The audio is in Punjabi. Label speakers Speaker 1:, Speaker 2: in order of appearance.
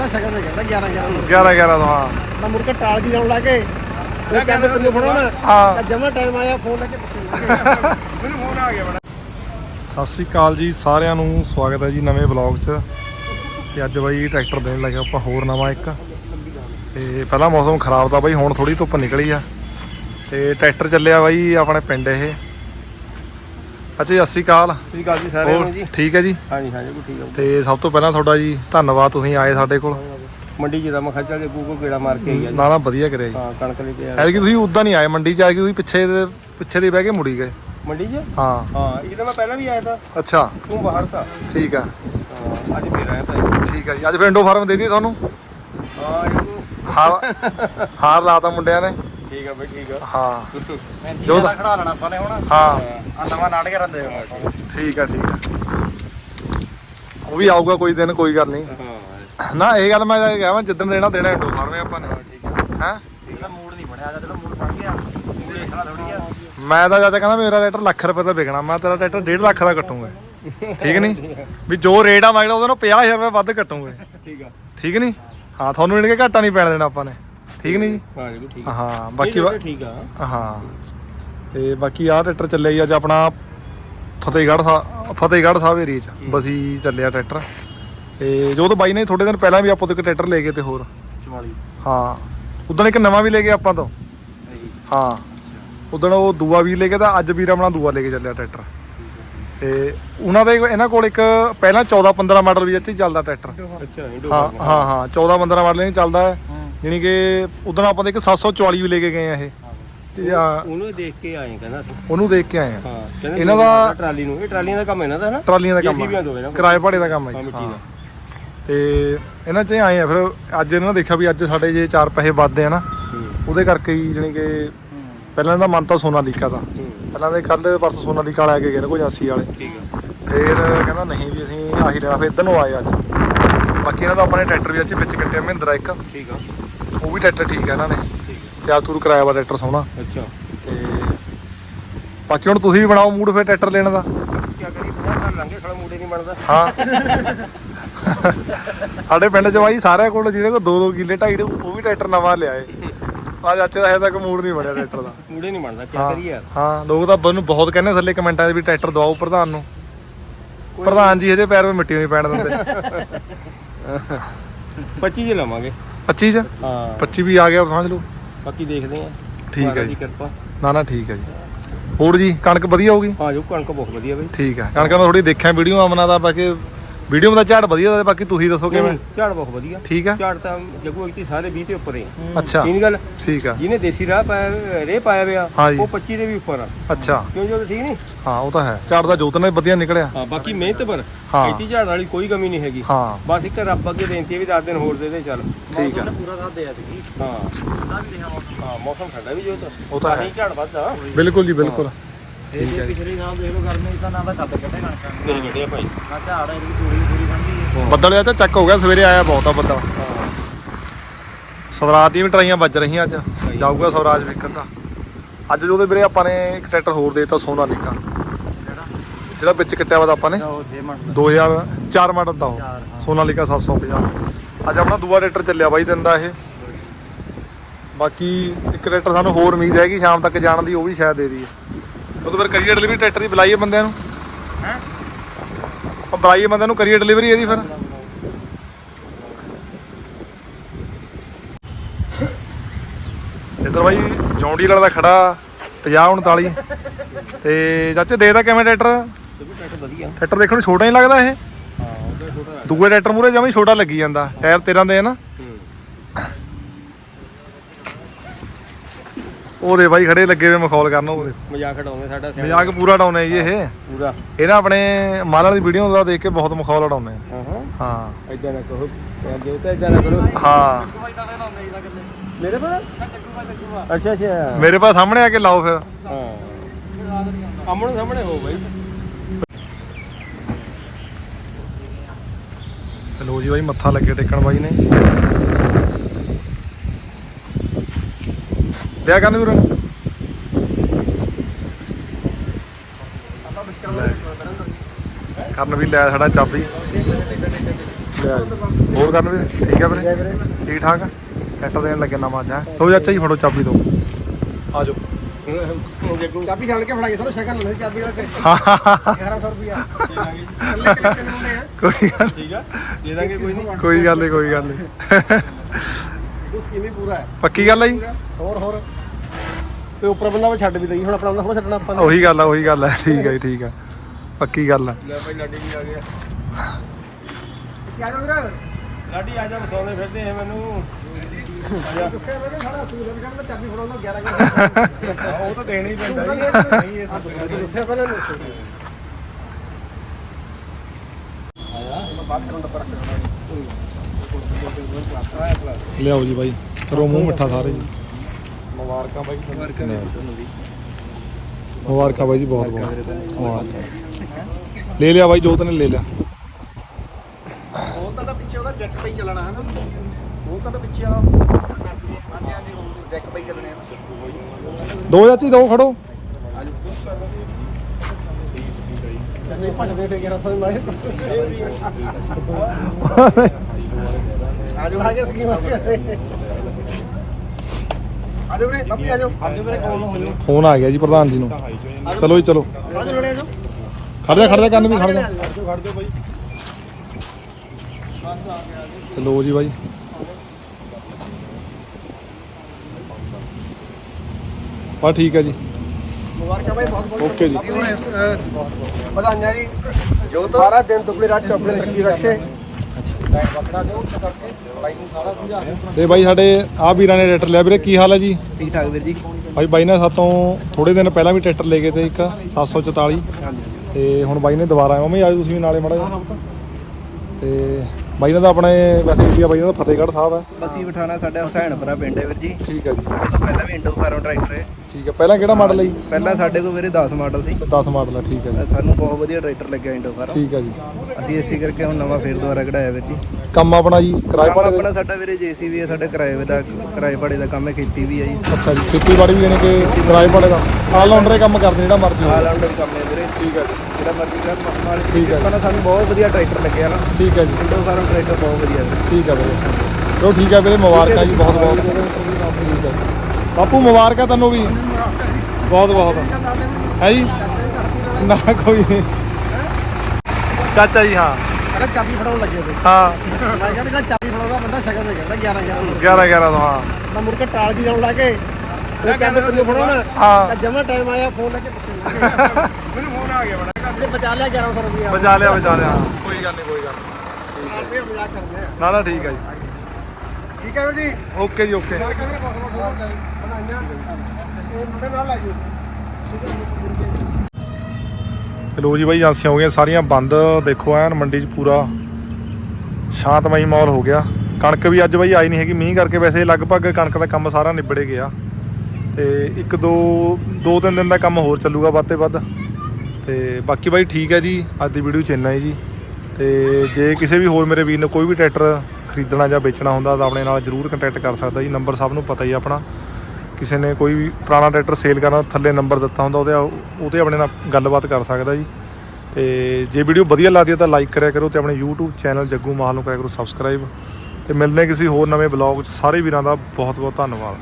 Speaker 1: ਕਹਿੰਦਾ ਸ਼ਗਨ ਦੇ ਕਹਿੰਦਾ 11 11 ਨੂੰ
Speaker 2: 11 11 ਤੋਂ ਹਾਂ।
Speaker 1: ਮੈਂ ਮੁੜ ਕੇ ਟਾਲ ਕੀ ਜਾਣ ਲੱਗੇ ਉਹ ਕਹਿੰਦੇ ਤੈਨੂੰ ਫੜਾਉਣਾ
Speaker 2: ਹਾਂ।
Speaker 1: ਜਮਾ ਟਾਈਮ ਆਇਆ ਫੋਨ ਲੈ ਕੇ ਪਿੱਛੇ ਲੱਗ ਗਿਆ ਮੈਨੂੰ ਫੋਨ ਆ ਗਿਆ ਬੜਾ।
Speaker 2: ਸਤਿ ਸ੍ਰੀ ਅਕਾਲ ਜੀ ਸਾਰਿਆਂ ਨੂੰ ਸਵਾਗਤ ਹੈ ਜੀ ਨਵੇਂ ਬਲੌਗ 'ਚ। ਤੇ ਅੱਜ ਬਾਈ ਟਰੈਕਟਰ ਦੇਣ ਲੱਗੇ ਆਪਾਂ ਹੋਰ ਨਵਾਂ ਇੱਕ। ਤੇ ਪਹਿਲਾਂ ਮੌਸਮ ਖਰਾਬ ਤਾਂ ਬਾਈ ਹੁਣ ਥੋੜੀ ਧੁੱਪ ਨਿਕਲੀ ਆ। ਤੇ ਟਰੈਕਟਰ ਚੱਲਿਆ ਬਾਈ ਆਪਣੇ ਪਿੰਡ ਇਹ। ਅੱਛਾ ਜੀ ਸਤਿ ਸ੍ਰੀ ਅਕਾਲ।
Speaker 1: ਸ੍ਰੀ ਅਕਾਲ ਜੀ ਸਾਰਿਆਂ
Speaker 2: ਹੋਰ
Speaker 1: ਜੀ।
Speaker 2: ਠੀਕ ਹੈ ਜੀ?
Speaker 1: ਹਾਂਜੀ ਹਾਂਜੀ ਬਿਲਕੁਲ ਠੀਕ ਹੈ
Speaker 2: ਤੇ ਸਭ ਤੋਂ ਪਹਿਲਾਂ ਤੁਹਾਡਾ ਜੀ ਧੰਨਵਾਦ ਤੁਸੀਂ ਆਏ ਸਾਡੇ ਕੋਲ।
Speaker 1: ਮੰਡੀ ਜਿਹਦਾ ਮੈਂ ਖੱਚਾ ਜੇ ਗੂਗਲ ਕੀੜਾ ਮਾਰ ਕੇ ਆਈ ਆ ਜੀ।
Speaker 2: ਨਾ ਨਾ ਵਧੀਆ ਕਰਿਆ ਜੀ।
Speaker 1: ਹਾਂ ਕਣਕ ਲਈ ਪਿਆ
Speaker 2: ਐਤਕੀ ਤੁਸੀਂ ਉਦਾਂ ਨਹੀਂ ਆਏ ਮੰਡੀ 'ਚ ਆ ਕੇ ਤੁਸੀਂ ਪਿੱਛੇ ਦੇ ਪਿੱਛੇ ਦੇ ਬਹਿ ਕੇ ਮੁੜੀ ਗਏ।
Speaker 1: ਮੰਡੀ 'ਚ?
Speaker 2: ਹਾਂ।
Speaker 1: ਹਾਂ ਇਹ ਤਾਂ ਮੈਂ ਪਹਿਲਾਂ ਵੀ ਆਇਆ ਤਾਂ।
Speaker 2: ਅੱਛਾ।
Speaker 1: ਤੂੰ ਬਾਹਰ ਤਾਂ।
Speaker 2: ਠੀਕ ਆ।
Speaker 1: ਹਾਂ ਅੱਜ ਫੇਰ ਆਇਆ ਤਾਂ
Speaker 2: ਠੀਕ ਆ ਜੀ। ਅੱਜ ਫੈਂਡੋ ਫਾਰਮ ਦੇ ਦਈਏ ਤੁਹਾਨੂੰ?
Speaker 1: ਹਾਂ ਇਹਨੂੰ
Speaker 2: ਹਾਰ ਹਾਰ ਲਾਤਾ ਮੁੰਡਿਆਂ ਨੇ।
Speaker 1: ਠੀਕ ਆ ਬਈ ਠੀਕ ਆ।
Speaker 2: ਹਾਂ।
Speaker 1: ਮੈਂਜੀ
Speaker 2: ਜੋ
Speaker 1: ਦਾ ਖੜਾ ਲੈਣਾ ਆਪਾਂ ਨੇ ਹੁਣ।
Speaker 2: ਹਾਂ।
Speaker 1: ਆ ਨਵਾਂ ਨਾਟਕ ਰੰਦੇ
Speaker 2: ਠੀਕ ਆ ਠੀਕ ਆ। ਉਹ ਵੀ ਆਊਗਾ ਕੋਈ ਦਿਨ ਕੋਈ ਗੱਲ ਨਹੀਂ। ਨਾ ਇਹ ਗੱਲ ਮੈਂ ਕਿਹਾ ਜਿੱਦਣ ਦੇਣਾ ਦੇਣਾ ਇੰਡੋ ਫਾਰਮੇ ਆਪਾਂ ਨੇ।
Speaker 1: ਠੀਕ ਆ।
Speaker 2: ਹੈ?
Speaker 1: ਇਹਦਾ ਮੂਡ ਨਹੀਂ ਬਣਿਆ ਜਦੋਂ ਮੂਡ ਬਣ ਗਿਆ ਮੂਡ ਦੇਖਣਾ ਥੋੜੀ ਆ।
Speaker 2: ਮੈਂ ਤਾਂ ਚਾਚਾ ਕਹਿੰਦਾ ਮੇਰਾ ਟਰੈਕਟਰ ਲੱਖ ਰੁਪਏ ਦਾ ਵਿਕਣਾ। ਮੈਂ ਤੇਰਾ ਟਰੈਕਟਰ 1.5 ਲੱਖ ਦਾ ਕੱਟੂਗਾ। ਠੀਕ ਨਹੀਂ? ਵੀ ਜੋ ਰੇਟ ਆ ਮੈਂ ਉਹਦੇ ਨਾਲ 50000 ਰੁਪਏ ਵੱਧ ਕੱਟੂਗੇ।
Speaker 1: ਠੀਕ ਆ।
Speaker 2: ਠੀਕ ਨਹੀਂ? ਹਾਂ ਤੁਹਾਨੂੰ ਇਹਨਾਂ ਕੇ ਘਾਟਾ ਨਹੀਂ ਪੈਣ ਦੇਣਾ ਆਪਾਂ ਨੇ। ਠੀਕ ਨਹੀਂ ਜੀ?
Speaker 1: ਹਾਂ ਜੀ ਠੀਕ
Speaker 2: ਹਾਂ ਬਾਕੀ
Speaker 1: ਠੀਕ ਆ।
Speaker 2: ਹਾਂ। ਤੇ ਬਾਕੀ ਆਹ ਟਰੈਕਟਰ ਚੱਲਿਆ ਜੀ ਅੱਜ ਆਪਣਾ ਫਤਿਹਗੜ੍ਹ ਸਾਹਿਬ ਫਤਿਹਗੜ੍ਹ ਸਾਹਿਬ ਏਰੀਆ 'ਚ। ਬਸੀ ਚੱਲਿਆ ਟਰੈਕਟਰ। ਤੇ ਜੋ ਤਾਂ ਬਾਈ ਨੇ ਥੋੜੇ ਦਿਨ ਪਹਿਲਾਂ ਵੀ ਆਪਾਂ ਤੋਂ ਇੱਕ ਟਰੈਕਟਰ ਲੈ ਗਏ ਤੇ ਹੋਰ।
Speaker 1: 44
Speaker 2: ਹਾਂ। ਉਦੋਂ ਇੱਕ ਨਵਾਂ ਵੀ ਲੈ ਗਏ ਆਪਾਂ ਤੋਂ। ਹਾਂ। ਉਦੋਂ ਉਹ ਦੂਆ ਵੀ ਲੈ ਕੇ ਤਾਂ ਅੱਜ ਵੀਰ ਆਪਣਾ ਦੂਆ ਲੈ ਕੇ ਚੱਲਿਆ ਟਰੈਕਟਰ। ਤੇ ਉਹਨਾਂ ਦੇ ਇਹਨਾਂ ਕੋਲ ਇੱਕ ਪਹਿਲਾਂ 14 15 ਮਾਡਲ ਵੀ ਇੱਥੇ ਹੀ ਚੱਲਦਾ ਟਰੈਕਟਰ।
Speaker 1: ਅੱਛਾ ਇੰਡੋ
Speaker 2: ਹਾਂ ਹਾਂ ਹਾਂ। 14 15 ਮਾਡਲ ਨਹੀਂ ਚੱਲਦਾ। ਹੈ। ਯਾਨੀ ਕਿ ਉਦੋਂ ਆਪਾਂ ਦੇ ਇੱਕ 744 ਵੀ ਲੈ ਕੇ ਗਏ ਆ ਇਹ। ਤੇ ਆ
Speaker 1: ਉਹਨੂੰ ਦੇਖ ਕੇ ਆਏ ਕਹਿੰਦਾ ਸੀ
Speaker 2: ਉਹਨੂੰ ਦੇਖ ਕੇ ਆਏ ਆ।
Speaker 1: ਹਾਂ ਕਹਿੰਦੇ
Speaker 2: ਇਹਨਾਂ ਦਾ-
Speaker 1: ਟਰਾਲੀ ਨੂੰ। ਇਹ ਟਰਾਲੀਆਂ ਦਾ ਕੰਮ ਇਹਨਾਂ ਦਾ ਹੈ ਨਾ
Speaker 2: ਟਰਾਲੀਆਂ ਦਾ ਕੰਮ
Speaker 1: JCB
Speaker 2: ਆ
Speaker 1: ਦੋਵੇਂ ਨਾ
Speaker 2: ਕਿਰਾਏ ਭਾੜੇ ਦਾ ਕੰਮ ਹੈ
Speaker 1: ਹਾਂ,
Speaker 2: ਜੀ।
Speaker 1: ਮਿੱਟੀ ਦਾ।
Speaker 2: ਹਾਂ। ਤੇ ਇਹਨਾਂ 'ਚ ਆਏ ਆ ਫਿਰ ਅੱਜ ਇਹਨਾਂ ਨੇ ਦੇਖਿਆ ਵੀ ਅੱਜ ਸਾਡੇ ਜੇ ਚਾਰ ਪੈਸੇ ਵੱਧਦੇ ਆ ਨਾ ਉਹਦੇ ਕਰਕੇ ਹੀ ਜਾਣੀ ਕਿ ਪਹਿਲਾਂ ਇਹਦਾ ਮਨ ਤਾਂ ਸੋਨਾ ਲੀਕਾ ਦਾ। ਪਹਿਲਾਂ ਦੇ ਕੱਲ ਪਰਸੋਂ ਸੋਨਾ ਲੀਕਾ ਲੈ ਕੇ ਗਏ ਨੇ ਕੋਈ ਏਜੰਸੀ ਵਾਲੇ।
Speaker 1: ਠੀਕ
Speaker 2: ਫਿਰ ਕਹਿੰਦਾ ਨਹੀਂ ਵੀ ਅਸੀਂ ਆਹੀ ਲੈਣਾ ਫਿਰ ਇੱਧਰ ਨੂੰ ਆਏ ਅੱਜ। ਬਾਕੀ ਇਹਨਾਂ ਦਾ ਆਪਣੇ ਟਰੈਕਟਰ ਵੀ ਅੱਜ ਵਿੱਚ ਕੱਟਿਆ ਮਹਿੰਦਰਾ ਇੱਕ।
Speaker 1: ਠੀਕ ਆ।
Speaker 2: ਉਹ ਵੀ ਟਰੈਕਟਰ ਠੀਕ ਹੈ ਇਹਨਾਂ ਨੇ।
Speaker 1: ਠੀਕ
Speaker 2: ਤਿਆਰ ਤੁਰ ਕਰਾਇਆ ਵਾ ਟਰੈਕਟਰ ਸੋਹਣਾ।
Speaker 1: ਅੱਛਾ।
Speaker 2: ਤੇ ਬਾਕੀ ਹੁਣ ਤੁਸੀਂ ਵੀ ਬਣਾਓ ਮੂਡ ਫਿਰ ਟਰੈਕਟਰ ਲੈਣ ਦਾ।
Speaker 1: ਕੀ ਕਰੀ 50 ਸਾਲ ਲੰਘੇ ਸਾਲਾ ਮੂਡੇ ਨਹੀਂ ਬਣਦਾ।
Speaker 2: ਹਾਂ। ਸਾਡੇ ਪਿੰਡ 'ਚ ਬਾਈ ਸਾਰਿਆਂ ਕੋਲ ਜਿਹੜੇ ਕੋ 2-2 ਕਿੱਲੇ ਢਾਈ ਦੇ ਉਹ ਵੀ ਟਰੈਕਟਰ ਨਵਾਂ ਲਿਆਏ। ਆ ਚਾਚੇ ਦਾ ਹਜੇ ਤੱਕ ਮੂਡ ਨਹੀਂ ਬਣਿਆ ਟਰੈਕਟਰ ਦਾ।
Speaker 1: ਮੂਡੇ ਨਹੀਂ ਬਣਦਾ ਕੀ
Speaker 2: ਹਾਂ
Speaker 1: ਕਰੀਏ ਯਾਰ।
Speaker 2: ਹਾਂ ਲੋਕ ਤਾਂ ਮੈਨੂੰ ਬਹੁਤ ਕਹਿੰਦੇ ਥੱਲੇ ਕਮੈਂਟਾਂ 'ਚ ਵੀ ਟਰੈਕਟਰ ਦਵਾਓ ਪ੍ਰਧਾਨ ਨੂੰ। ਪ੍ਰਧਾਨ ਜੀ ਹਜੇ ਪੈਰ 'ਤੇ ਮਿੱਟੀ ਨਹੀਂ ਪੈਣ ਦਿੰਦੇ।
Speaker 1: 25 ਜੇ ਲਵਾਂਗੇ।
Speaker 2: 25 'ਚ?
Speaker 1: ਹਾਂ।
Speaker 2: 25 ਵੀ ਆ ਗਿਆ ਸਮਝ ਲਓ
Speaker 1: ਬਾਕੀ ਦੇਖਦੇ ਆ
Speaker 2: ਠੀਕ ਹੈ
Speaker 1: ਮਹਾਰਾਜ
Speaker 2: ਜੀ।
Speaker 1: ਦੀ ਕਿਰਪਾ।
Speaker 2: ਨਾ ਨਾ ਠੀਕ ਹੈ ਜੀ। ਹੋਰ ਜੀ ਕਣਕ ਵਧੀਆ ਹੋਊਗੀ?
Speaker 1: ਹਾਂ ਜੋ ਕਣਕ ਬਹੁਤ ਵਧੀਆ ਬਈ।
Speaker 2: ਠੀਕ ਹੈ। ਕਣਕਾਂ ਦਾ ਥੋੜੀ ਦੇਖਿਆ ਵੀਡੀਓ ਆਮਨਾ ਦਾ ਬਾਕੀ ਵੀਡੀਓ ਦਾ ਝਾੜ ਵਧੀਆ ਦਾ ਬਾਕੀ ਤੁਸੀਂ ਦੱਸੋ ਕਿਵੇਂ?
Speaker 1: ਝਾੜ ਬਹੁਤ ਵਧੀਆ।
Speaker 2: ਠੀਕ ਆ?
Speaker 1: ਝਾੜ ਤਾਂ ਜਗੂ ਇਕਤੀ ਸਾਰੇ 20 ਦੇ ਉੱਪਰ ਹੀ।
Speaker 2: ਅੱਛਾ।
Speaker 1: ਕੀ ਗੱਲ
Speaker 2: ਠੀਕ ਆ।
Speaker 1: ਜਿਹਨੇ ਦੇਸੀ ਰਾਹ ਪਾਇਆ ਰੇ ਪਾਇਆ ਵਿਆ
Speaker 2: ਹਾਂ ਜੀ।
Speaker 1: ਉਹ 25 ਦੇ ਵੀ ਉੱਪਰ ਆ।
Speaker 2: ਅੱਛਾ।
Speaker 1: ਕਿਉਂ ਜੋ ਠੀਕ ਨਹੀਂ?
Speaker 2: ਹਾਂ ਉਹ ਤਾਂ ਹੈ। ਝਾੜ ਦਾ ਜੋਤ ਨੇ ਵਧੀਆ ਨਿਕਲਿਆ।
Speaker 1: ਹਾਂ ਬਾਕੀ ਮਿਹਨਤ ਪਰ। ਇਤੀ ਝਾੜ ਵਾਲੀ ਕੋਈ ਕਮੀ ਨਹੀਂ ਹੈਗੀ।
Speaker 2: ਹਾਂ।
Speaker 1: ਬਸ ਇੱਕ ਰੱਬ ਅੱਗੇ ਬੇਨਤੀ ਵੀ 10 ਦਿਨ ਹੋਰ ਦੇ ਦੇ ਚੱਲ।
Speaker 2: ਠੀਕ ਆ।
Speaker 1: ਪੂਰਾ ਸਾਥ ਦੇ ਦਿੱਤੀ ਹਾਂ। ਹਾਂ ਮੌਸਮ ਠੰਡਾ ਵੀ ਜੋ ਤਾਂ
Speaker 2: ਉਹ ਤਾਂ ਹੈ।
Speaker 1: ਨਹੀਂ ਝਾੜ ਵੱਧਦਾ
Speaker 2: ਬਿਲਕੁਲ ਜੀ ਬਿਲਕੁਲ।
Speaker 3: ਠੀਕ ਹੈ ਪਿਛਲੇ ਸਾਲ ਦੇਖ ਲਓ ਗਰਮੀ ਤਾਂ ਨਾ ਤਾਂ ਕੱਦ ਕੱਢੇ ਕਣਕਾਂ ਨੂੰ।
Speaker 1: ਮੇਰੇ ਗੱਡੇ ਭਾਈ।
Speaker 3: ਨਾ ਝਾੜ ਇਹਦੀ ਪੂਰੀ ਪੂਰੀ ਠੰਡੀ ਹੈ।
Speaker 2: ਬੱਦਲ ਆ ਤਾਂ ਚੱਕ ਹੋ ਗਿਆ ਸਵੇਰੇ ਆਇਆ ਬਹੁਤ ਆ ਬੱਦਲ। ਸਵਰਾਜ ਦੀਆਂ ਵੀ ਟਰਾਈਆਂ ਵੱਜ ਰਹੀਆਂ ਅੱਜ। ਜਾਊਗਾ ਸਵਰਾਜ ਵੇਖਣ ਦਾ। ਅੱਜ ਜੋ ਉਹਦੇ ਵੀਰੇ ਆਪਾਂ ਨੇ ਇੱਕ ਟਰੈਕਟਰ ਹੋਰ ਦੇਤਾ ਸੋਨਾ ਲੀਕਾ। ਜਿਹੜਾ ਵਿੱਚ ਕੱਟਿਆ ਵਾ ਤਾਂ ਆਪਾਂ ਨੇ।
Speaker 3: ਉਹ ਜੇ ਮੰਨ
Speaker 2: 2004 ਮਾਡਲ ਦਾ ਉਹ।
Speaker 3: ਚਾਰ, ਹਾਂ।
Speaker 2: ਸੋਨਾ ਲੀਕਾ 750 ਅੱਜ ਆਪਣਾ ਦੂਆ ਟਰੈਕਟਰ ਚੱਲਿਆ ਬਾਈ ਦਿਨ ਦਾ ਇਹ। ਬਾਕੀ ਇੱਕ ਟਰੈਕਟਰ ਸਾਨੂੰ ਹੋਰ ਉਮੀਦ ਹੈਗੀ ਸ਼ਾਮ ਤੱਕ ਜਾਣ ਦੀ ਉਹ ਵੀ ਸ਼ਾਇਦ ਦੇ ਦਈਏ। ਉਹ ਤਾਂ ਫਿਰ ਕਰੀਏ ਡਿਲੀਵਰੀ ਟਰੈਕਟਰ ਦੀ ਬੁਲਾਈਏ ਬੰਦਿਆਂ ਨੂੰ।
Speaker 3: ਹੈਂ?
Speaker 2: ਆਪਾਂ ਬੁਲਾਈਏ ਬੰਦਿਆਂ ਨੂੰ ਕਰੀਏ ਡਿਲੀਵਰੀ ਇਹਦੀ ਫਿਰ। ਇੱਧਰ ਬਾਈ ਜੌਂਡੀ ਵਾਲਾ ਦਾ ਖੜਾ 50 39 ਤੇ ਚਾਚੇ ਦੇਖਦਾ ਕਿਵੇਂ ਟਰੈਕਟਰ?
Speaker 1: ਟਰੈਕਟਰ ਵਧੀਆ।
Speaker 2: ਟਰੈਕਟਰ ਦੇਖਣ ਨੂੰ ਛੋਟਾ ਹੀ ਲੱਗਦਾ ਇਹ।
Speaker 1: ਹਾਂ ਉਹਦਾ ਛੋਟਾ
Speaker 2: ਦੂਏ ਟਰੈਕਟਰ ਮੂਰੇ ਜਮਾ ਹੀ ਛੋਟਾ ਲੱਗੀ ਜਾਂਦਾ। ਟਾਇਰ 13 ਦੇ ਨਾ। ਉਹਦੇ ਬਾਈ ਖੜੇ ਲੱਗੇ ਵੇ ਮਖੌਲ ਕਰਨ ਉਹਦੇ।
Speaker 1: ਮਜ਼ਾਕ ਉਡਾਉਂਦੇ ਸਾਡਾ ਸਿਆਣਾ।
Speaker 2: ਮਜ਼ਾਕ ਪੂਰਾ ਡਾਉਨੇ ਜੀ ਇਹ।
Speaker 1: ਪੂਰਾ।
Speaker 2: ਇਹਨਾਂ ਆਪਣੇ ਮਾਲ ਵਾਲੀ ਵੀਡੀਓ ਦਾ ਦੇਖ ਕੇ ਬਹੁਤ ਮਖੌਲ ਉਡਾਉਨੇ
Speaker 1: ਹਾਂ ਹਾਂ।
Speaker 2: ਹਾਂ।
Speaker 1: ਇਦਾਂ ਨਾ ਕਹੋ। ਯਾਰ ਜੇ ਤਾਂ ਇਦਾਂ ਨਾ ਕਰੋ।
Speaker 2: ਹਾਂ।
Speaker 1: ਮੇਰੇ ਪਰ ਅੱਛਾ ਅੱਛਾ।
Speaker 2: ਮੇਰੇ ਪਾਸ ਸਾਹਮਣੇ ਆ ਕੇ ਲਾਓ ਫਿਰ।
Speaker 1: ਹਾਂ। ਸਾਹਮਣੇ ਹੋ ਬਾਈ।
Speaker 2: ਲੋ ਜੀ ਬਾਈ ਮੱਥਾ ਲੱਗੇ ਟੇਕਣ ਬਾਈ ਨੇ। ਲਿਆ ਕਰਨ ਵੀਰ ਕਰਨ ਵੀ ਲੈ ਸਾਡਾ ਚਾਬੀ ਲਿਆ ਜੀ। ਹੋਰ ਕਰਨ ਵੀ ਠੀਕ ਆ ਵੀਰੇ ਠੀਕ ਠਾਕ ਆ ਟਰੈਕਟਰ ਦੇਣ ਲੱਗੇ ਨਵਾਂ ਅੱਜ ਹੈਂ। ਲਓ ਚਾਚਾ ਜੀ ਫੜੋ ਚਾਬੀ ਦੋ ਆ ਜਾਓ
Speaker 1: ਚਾਬੀ ਛੱਡ ਕੇ ਫੜਾਈ ਤੁਹਾਨੂੰ ਸ਼ਕਲ ਨਹੀਂ ਚਾਬੀ ਨਾਲ
Speaker 2: ਹਾਂ, ਹਾਂ, ਹਾਂ, ਹਾਂ।
Speaker 1: 1100 ਰੁਪਿਆ ਕੱਲੇ ਕੱਲੇ ਕਿੰਨੇ ਹੁੰਦੇ ਆ
Speaker 2: ਕੋਈ ਗੱਲ
Speaker 1: ਠੀਕ ਆ ਦੇ ਦਾਂਗੇ ਕੋਈ ਨਹੀਂ
Speaker 2: ਕੋਈ ਗੱਲ ਨਹੀਂ ਕੋਈ ਗੱਲ ਨਹੀਂ
Speaker 1: ਪੂਰਾ ਹੈ
Speaker 2: ਪੱਕੀ ਗੱਲ ਆ ਜੀ?
Speaker 1: ਹੋਰ ਹੋਰ। ਤੇ ਉੱਪਰ ਬੰਦਾ ਉਹ ਛੱਡ ਵੀ ਦਈ। ਹੁਣ ਆਪਣਾ ਥੋੜਾ ਛੱਡਣਾ ਆਪਾਂ ਨੇ।
Speaker 2: ਉਹੀ ਗੱਲ ਆ ਉਹੀ ਗੱਲ ਆ। ਠੀਕ ਆ ਜੀ ਠੀਕ ਆ। ਪੱਕੀ ਗੱਲ ਆ।
Speaker 1: ਲੈ ਭਾਈ ਲਾਡੀ ਵੀ ਆ ਗਿਆ ਕੀ ਆ ਜਾ ਵੀਰ? ਲਾਡੀ ਆ ਜਾ ਬਸਾਉਂਦੇ ਫਿਰਦੇ ਐ ਮੈਨੂੰ। ਆ ਜਾ। ਦੁੱਖੇ ਮੇਰੇ ਸਾਡਾ ਸੂਰ ਦੇ ਕੰਮ ਚਾਬੀ ਫੜਾਉਣਾ 11 ਉਹ ਤਾਂ ਦੇਣਾ ਹੀ ਪੈਂਦਾ ਨਹੀਂ ਇਹ ਦੱਸਿਆ ਪਹਿਲਾਂ ਨੂੰ। ਆਇਆ। ਮੈਂ ਬਾਤ ਕਰਨ ਦਾ ਪਰ
Speaker 2: ਲਿਆਓ ਜੀ ਬਾਈ ਕਰੋ ਮੂੰਹ ਮਿੱਠਾ ਸਾਰੇ ਜੀ।
Speaker 1: ਮੁਬਾਰਕਾਂ ਬਾਈ। ਮੁਬਾਰਕਾਂ
Speaker 2: ਮੁਬਾਰਕਾਂ ਬਾਈ ਜੀ ਬਹੁਤ ਬਹੁਤ ਮੁਬਾਰਕਾਂ। ਲੈ ਲਿਆ ਬਾਈ ਜੋਤ ਨੇ ਲੈ ਲਿਆ।
Speaker 1: ਉਹ ਤਾਂ ਪਿੱਛੇ ਉਹਦਾ ਜੈਕ ਪਈ ਚੱਲਣਾ ਹੈ ਨਾ ਉਹ ਤਾਂ ਪਿੱਛੇ ਆ ਹਾਂਜੀ ਹਾਂਜੀ ਜੈਕ ਪਈ ਚੱਲਣੇ ਆ
Speaker 2: ਦੋ ਚਾਚੀ ਦੋ ਖੜੋ।
Speaker 1: ਜੰਨੇ ਭੱਜਦੇ ਫੇ 1100 ਮਾਰੇ ਆਜੋ ਆ ਗਿਆ ਸਕੀਮ ਆ ਆਜੋ ਵੀਰੇ ਬਾਪੀ ਆਜੋ। ਆਜੋ ਵੀਰੇ ਕੋਲ ਹੋ ਜਾਓ
Speaker 2: ਫੋਨ ਆ ਗਿਆ ਜੀ ਪ੍ਰਧਾਨ ਜੀ ਨੂੰ। ਚਲੋ ਜੀ ਚਲੋ।
Speaker 1: ਆਜੋ ਲੜੇ ਆਜੋ।
Speaker 2: ਖੜ ਜਾ ਖੜ ਜਾ ਕੰਨ ਵੀ ਖੜ ਜਾ।
Speaker 1: ਖੜ ਜਾਓ ਬਾਈ।
Speaker 2: ਚਲੋ ਜੀ। ਬਾਈ। ਬਾ ਠੀਕ ਹੈ ਜੀ।
Speaker 1: ਮੁਬਾਰਕਾਂ ਬਾਈ ਬਹੁਤ ਬਹੁਤ।
Speaker 2: ਓਕੇ ਜੀ।
Speaker 1: ਵਧਾਈਆਂ ਜੀ। ਜੋ ਤਾਂ ਸਾਰਾ ਦਿਨ ਤੁਕੜੇ ਰਾਤ ਚੌਪੜੇ ਲੱਗੀ ਰੱਖੇ ਬੱਕਰਾ ਜੋ ਕਰਕੇ ਬਾਈ ਨੂੰ ਸਾਰਾ ਸਮਝਾ
Speaker 2: ਤੇ ਬਾਈ ਸਾਡੇ ਆ ਵੀਰਾਂ ਨੇ ਟਰੈਕਟਰ ਲਿਆ ਵੀਰੇ ਕੀ ਹਾਲ ਹੈ ਜੀ?
Speaker 1: ਠੀਕ ਠਾਕ ਵੀਰ ਜੀ।
Speaker 2: ਬਾਈ ਬਾਈ ਨੇ ਸਾਤੋਂ ਥੋੜੇ ਦਿਨ ਪਹਿਲਾਂ ਵੀ ਟਰੈਕਟਰ ਲੈ ਗਏ ਤੇ ਇੱਕ 744 ਤੇ ਹੁਣ ਬਾਈ ਨੇ ਦੁਬਾਰਾ ਆਇਆ ਮੰਮੀ ਆਜੋ ਤੁਸੀਂ ਵੀ ਨਾਲੇ ਮੜਾ ਤੇ ਬਾਈ ਨੇ ਤਾਂ ਆਪਣੇ ਵੈਸੇ ਇੰਡੀਆ ਬਾਈ ਦਾ ਫਤਿਹਗੜ੍ਹ ਸਾਹਿਬ ਹੈ।
Speaker 4: ਅਸੀਂ ਬਿਠਾਣਾ ਸਾਡਾ ਹੁਸੈਨਪੁਰਾ ਪਿੰਡ ਹੈ ਵੀਰ ਜੀ।
Speaker 2: ਠੀਕ ਹੈ ਜੀ।
Speaker 4: ਪਹਿਲਾਂ ਵੀ ਇੰਡੋ ਫਾਰਮ ਟਰੈਕਟਰ ਹੈ।
Speaker 2: ਠੀਕ ਹੈ ਪਹਿਲਾਂ ਕਿਹੜਾ ਮਾਡਲ ਹੈ ਜੀ?
Speaker 4: ਪਹਿਲਾਂ ਸਾਡੇ ਕੋਲ ਵੀਰੇ 10 ਮਾਡਲ ਸੀ।
Speaker 2: 10 ਮਾਡਲ ਹੈ ਠੀਕ ਹੈ ਜੀ।
Speaker 4: ਸਾਨੂੰ ਬਹੁਤ ਵਧੀਆ ਟਰੈਕਟਰ ਲੱਗਿਆ ਇੰਡੋ ਫਾਰਮ
Speaker 2: ਠੀਕ ਹੈ ਜੀ।
Speaker 4: ਅਸੀਂ ਇਸੇ ਕਰਕੇ ਹੁਣ ਨਵਾਂ ਫੇਰ ਦੁਬਾਰਾ ਕਢਾਇਆ ਵੀਰ ਜੀ।
Speaker 2: ਕੰਮ ਆਪਣਾ ਜੀ ਕਿਰਾਏ ਭਾੜੇ
Speaker 4: ਆਪਣਾ ਸਾਡਾ ਵੀਰੇ ਜੀਸੀਬੀ ਹੈ ਸਾਡੇ ਕਿਰਾਏ ਦਾ ਕਿਰਾਏ ਭਾੜੇ ਦਾ ਕੰਮ ਹੈ ਖੇਤੀ ਵੀ ਹੈ ਜੀ।
Speaker 2: ਅੱਛਾ ਜੀ ਖੇਤੀਬਾੜੀ ਵੀ ਯਾਨੀ ਕਿ ਕਿਰਾਏ ਭਾੜੇ ਦਾ। ਆਲ ਰਾਉਂਡਰ ਹੀ ਕੰਮ ਕਰਦੇ ਜਿਹੜਾ ਮਰਜ਼ੀ
Speaker 4: ਆਲ ਰਾਊਂਡਰ ਕੰਮ ਹੈ ਵੀਰੇ।
Speaker 2: ਠੀਕ ਹੈ
Speaker 4: ਜਿਹੜਾ ਮਰਜ਼ੀ ਕਰ ਮਾਲ
Speaker 2: ਠੀਕ ਹੈ।
Speaker 4: ਸਾਨੂੰ ਬਹੁਤ ਵਧੀਆ ਟਰੈਕਟਰ ਲੱਗਿਆ ਨਾ।
Speaker 2: ਠੀਕ ਹੈ ਜੀ।
Speaker 4: ਇੰਡੋ ਫਾਰਮ ਟਰੈਕਟਰ ਬਹੁਤ ਵਧੀਆ
Speaker 2: ਠੀਕ ਹੈ ਵੀਰੇ। ਚਲੋ ਠੀਕ ਹੈ ਵੀਰੇ ਮੁਬਾਰਕਾਂ ਜੀ ਬਹੁਤ ਬਹੁਤ ਬਾਪੂ ਮੁਬਾਰਕਾਂ ਤੈਨੂੰ ਵੀ। ਬਹੁਤ ਬਹੁਤ। ਹੈ ਜੀ? ਨਾ ਕੋਈ ਨਹੀਂ। ਚਾਚਾ ਜੀ ਹਾਂ।
Speaker 1: ਅਰੇ ਚਾਬੀ ਫੜਾਉਣ ਲੱਗੇ ਤੇ
Speaker 2: ਹਾਂ।
Speaker 1: ਮੈਂ ਕਿਹਾ ਵੀ ਜਿਹੜਾ ਚਾਬੀ ਫੜਾਉਂਦਾ ਬੰਦਾ ਸ਼ਕਲ ਦੇ ਕਹਿੰਦਾ 11 11
Speaker 2: 11 11 ਤੋਂ ਹਾਂ।
Speaker 1: ਮੈਂ ਮੁੜ ਕੇ ਟਾਲ ਜੀ ਜਾਣ ਲੱਗੇ ਉਹ ਕਹਿੰਦੇ ਤੈਨੂੰ ਫੜਾਉਣਾ।
Speaker 2: ਹਾਂ।
Speaker 1: ਤਾਂ ਜਮਾ ਟਾਈਮ ਆਇਆ ਫੋਨ ਲੈ ਕੇ ਮੈਨੂੰ ਫੋਨ ਆ ਗਿਆ ਬੜਾ। ਤੇ ਬਚਾ ਲਿਆ 1100 ਰੁਪਇਆ।
Speaker 2: ਬਚਾ ਲਿਆ ਬਚਾ ਲਿਆ। ਕੋਈ ਗੱਲ ਨਹੀਂ ਕੋਈ ਗੱਲ ਨੀ।
Speaker 1: ਫੇਰ ਮਜ਼ਾਕ ਕਰਦੇ ਆ।
Speaker 2: ਨਾ ਨਾ ਠੀਕ ਹੈ ਜੀ।
Speaker 1: ਠੀਕ ਹੈ ਵੀਰ ਜੀ?
Speaker 2: ਓਕੇ ਜੀ ਓਕੇ।
Speaker 1: ਮਾਰ ਕੇ ਮੇਰੇ ਬਹੁਤ ਬਹੁਤ ਬਣਾਈਆਂ। ਇਹ ਮੁੰਡੇ ਨਾਲ ਲੋ ਜੀ
Speaker 2: ਬਾਈ ਏਜੰਸੀਆਂ ਹੋ ਗਈਆਂ ਸਾਰੀਆਂ ਬੰਦ। ਦੇਖੋ ਐਨ ਮੰਡੀ 'ਚ ਪੂਰਾ ਸ਼ਾਂਤਮਈ ਮਾਹੌਲ ਹੋ ਗਿਆ। ਕਣਕ ਵੀ ਅੱਜ ਬਾਈ ਆਈ ਨਹੀਂ ਹੈਗੀ ਮੀਂਹ ਕਰਕੇ ਵੈਸੇ ਲਗਭਗ ਕਣਕ ਦਾ ਕੰਮ ਸਾਰਾ ਨਿਬੜੇ ਗਿਆ। ਤੇ ਇੱਕ ਦੋ ਦੋ ਤਿੰਨ ਦਿਨ ਦਾ ਕੰਮ ਹੋਰ ਚੱਲੂਗਾ ਵੱਧ ਤੇ ਵੱਧ। ਤੇ ਬਾਕੀ ਬਾਈ ਠੀਕ ਹੈ ਜੀ ਅੱਜ ਦੀ ਵੀਡੀਓ 'ਚ ਇੰਨਾ ਹੀ ਜੀ। ਤੇ ਜੇ ਕਿਸੇ ਵੀ ਹੋਰ ਮੇਰੇ ਵੀਰ ਨੇ ਕੋਈ ਵੀ ਟਰੈਕਟਰ ਖਰੀਦਣਾ ਜਾਂ ਵੇਚਣਾ ਹੁੰਦਾ ਤਾਂ ਆਪਣੇ ਨਾਲ ਜਰੂਰ ਕੰਟੈਕਟ ਕਰ ਸਕਦਾ ਜੀ। ਨੰਬਰ ਸਭ ਨੂੰ ਪਤਾ ਹੀ ਆਪਣਾ। ਕਿਸੇ ਨੇ ਕੋਈ ਵੀ ਪੁਰਾਣਾ ਟਰੈਕਟਰ ਸੇਲ ਕਰਨਾ, ਥੱਲੇ ਨੰਬਰ ਦਿੱਤਾ ਹੁੰਦਾ, ਉਹਦੇ ਉਹਤੇ ਆਪਣੇ ਨਾਲ ਗੱਲਬਾਤ ਕਰ ਸਕਦਾ ਜੀ। ਤੇ ਜੇ ਵੀਡੀਓ ਵਧੀਆ ਲੱਗਦੀ ਹੈ ਤਾਂ ਲਾਈਕ ਕਰਿਆ ਕਰੋ ਤੇ ਆਪਣੇ YouTube ਚੈਨਲ ਜੱਗੂ ਮਾਲ ਨੂੰ ਕਰਿਆ ਕਰੋ ਸਬਸਕ੍ਰਾਈਬ ਤੇ ਮਿਲਦੇ ਕਿਸੇ ਹੋਰ ਨਵੇਂ ਬਲੌਗ 'ਚ। ਸਾਰੇ ਵੀਰਾਂ ਦਾ ਬਹੁਤ ਬਹੁਤ ਧੰਨਵਾਦ।